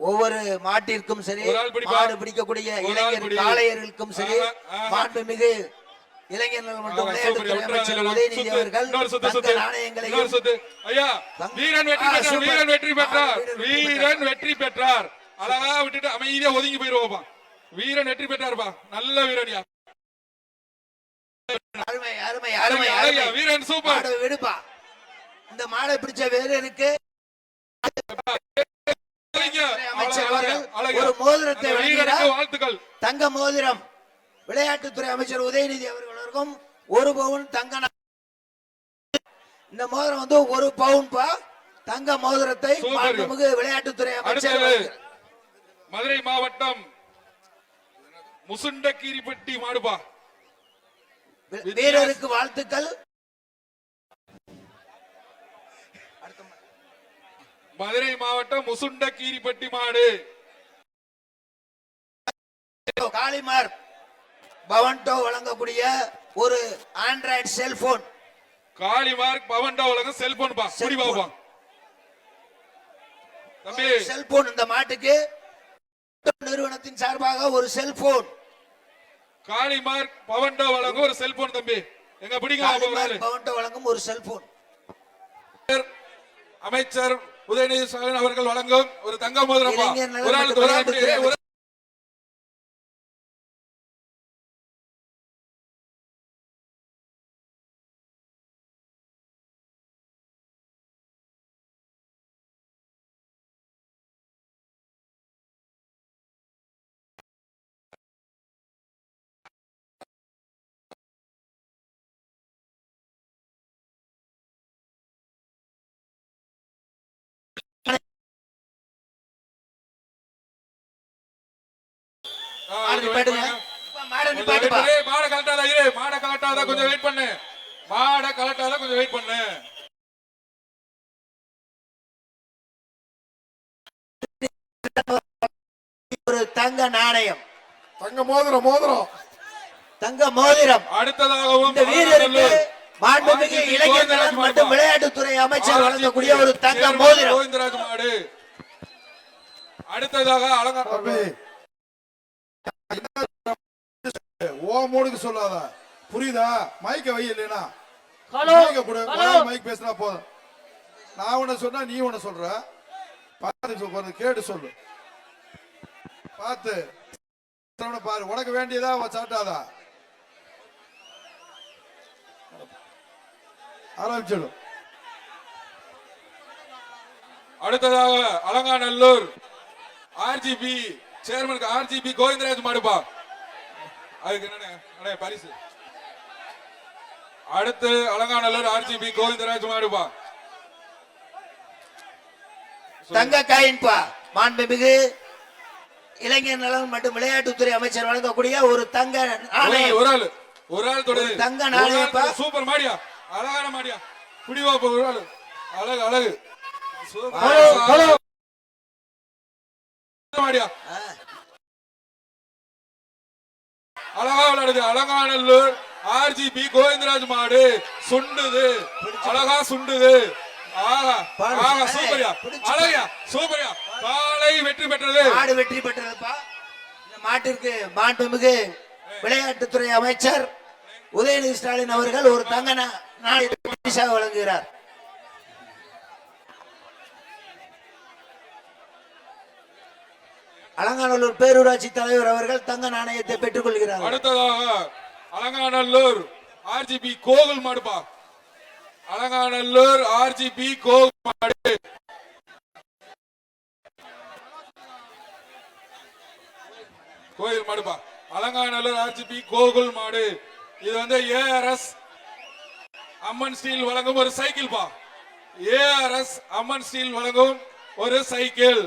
ஒவ்வொரு மாட்டிற்கும் சரி. மாடு பிடிக்கக்கூடிய இளைஞர். காளையர்களுக்கும் சரி ஆஹா. மாண்புமிகு இளைஞர்கள் மற்றும் விளையாட்டுத்துறை அமைச்சர். உதயநிதி அவர்கள் தங்க. நாணயங்களையும் வீரன் வெற்றி பெற்றார். வீரன் வெற்றி பெற்றார் வீரன் வெற்றி பெற்றார் அழகா விட்டுட்டு அமைதியா ஒதுங்கி போயிருவோப்பா வீரன் வெற்றி பெற்றார்ப்பா நல்ல வீரன்யா அருமை அருமை அருமை அழகியா அருமை வீரன் சூப்பர் விடுப்பா இந்த மாடை பிடிச்ச வீரருக்கு ஒரு மோதிரத்தை வாழ்த்துக்கள். தங்க மோதிரம். விளையாட்டுத்துறை அமைச்சர் உதயநிதி அவர்களுக்கும் ஒரு பவுன் தங்க இந்த மோதிரம் வந்து ஒரு பவுன் பா தங்க மோதிரத்தை. மாண்புமிகு விளையாட்டுத்துறை அமைச்சர். மதுரை மாவட்டம் முசுண்டக்கீரிப்பட்டி மாடுபா. வீரருக்கு வாழ்த்துக்கள். மதுரை மாவட்டம் முசுண்டக்கீரிப்பட்டி மாடு. காளிமார் பவன்டோ வழங்கக்கூடிய ஒரு ஆண்ட்ராய்டு செல்போன் காளிமார்க் பவன்டா உலகம் செல்போன் பா. குடி. பாப்பா தம்பி. செல்போன் இந்த மாட்டுக்கு. நிறுவனத்தின் சார்பாக ஒரு செல்போன் காளிமார்க் பவன்டா வழங்கும் ஒரு செல்போன் தம்பி. எங்க பிடிங்க பவன்டோ வழங்கும் ஒரு செல்போன் அமைச்சர் உதயநிதி ஸ்டாலின் அவர்கள் வழங்கும் ஒரு தங்க மோதிரம்? ஒரு ஆள் மாடு நிப்பாட்டுங்க மாடை நிப்பாட்டுப்பா பண்ணு. மாடை கலட்டாத இரு. மாடை கலட்டாத கொஞ்சம் வெயிட் பண்ணு. மாடை கலட்டாத கொஞ்சம் வெயிட் பண்ணு. ஒரு தங்க நாணயம். தங்க மோதிரம் மோதிரம். தங்க மோதிரம். அடுத்ததாகவும் இந்த வீரருக்கு மாண்புமிகு இளைஞர் மற்றும். விளையாட்டுத்துறை அமைச்சர் வழங்கக்கூடிய ஒரு தங்க மோதிரம். கோவிந்தராஜ் மாடு. அடுத்ததாக அலங்கா மூடுக்கு சொல்லாத. புரியுதா? மைக்க வை இல்லைனா மைக்க கொடு. மைக் பேசினா போதும். நான் உன்ன சொன்னா நீ உன்ன சொல்ற. கொஞ்சம் கேட்டு சொல்லு. பார்த்து பாரு. உனக்கு வேண்டியதா அவ சாட்டாதா? ஆரம்பிச்சிடும் அடுத்ததாக அலங்காநல்லூர். ஆர்ஜிபி சேர்மனுக்கு ஆர்ஜிபி கோவிந்தராஜ் மாடுப்பா அதுக்கு என்னண்ணே? பரிசு. அடுத்து அலங்காநல்லூர் ஆர்ஜிபி கோவிந்தராஜ் மாடுப்பா தங்க காயின்பா மாண்புமிகு இளைஞர் நலன் மற்றும் விளையாட்டுத்துறை அமைச்சர் வழங்கக்கூடிய ஒரு தங்க நாணயம் ஒரு ஆள். ஒரு ஆள் தொடு. ஒரு தங்க நாணயப்பா. சூப்பர் மாடியா. அழகான மாடியா. குடிவா ஒரு ஆள். அழகு அழகு. மாடியா. அழகா விளையாடுது. அலங்காநல்லூர் ஆர்ஜிபி கோவிந்தராஜ் மாடு சுண்டுது. அழகா சுண்டுது. வெற்றி பெற்றது. மாடு வெற்றி பெற்றதுப்பா. இந்த மாட்டிற்கு மாண்புமிகு விளையாட்டுத்துறை அமைச்சர் உதயநிதி ஸ்டாலின் அவர்கள் ஒரு தங்க நா- நாணயத்தை வழங்குகிறார். அலங்காநல்லூர் பேரூராட்சி தலைவர் அவர்கள் தங்க நாணயத்தை பெற்றுக் கொள்கிறார் அடுத்ததாக அலங்காநல்லூர் ஆர்ஜிபி கோகுல் மாடுபா. அலங்காநல்லூர் ஆர்ஜிபி கோகுல் மாடு. கோயில் மாடுபா. அலங்காநல்லூர் ஆர்ஜிபி கோகுல் மாடு. இது வந்து ஏஆர்எஸ் அம்மன் ஸ்டீல் வழங்கும் ஒரு சைக்கிள் பா ஏஆர்எஸ் அம்மன் ஸ்டீல் வழங்கும் ஒரு சைக்கிள்.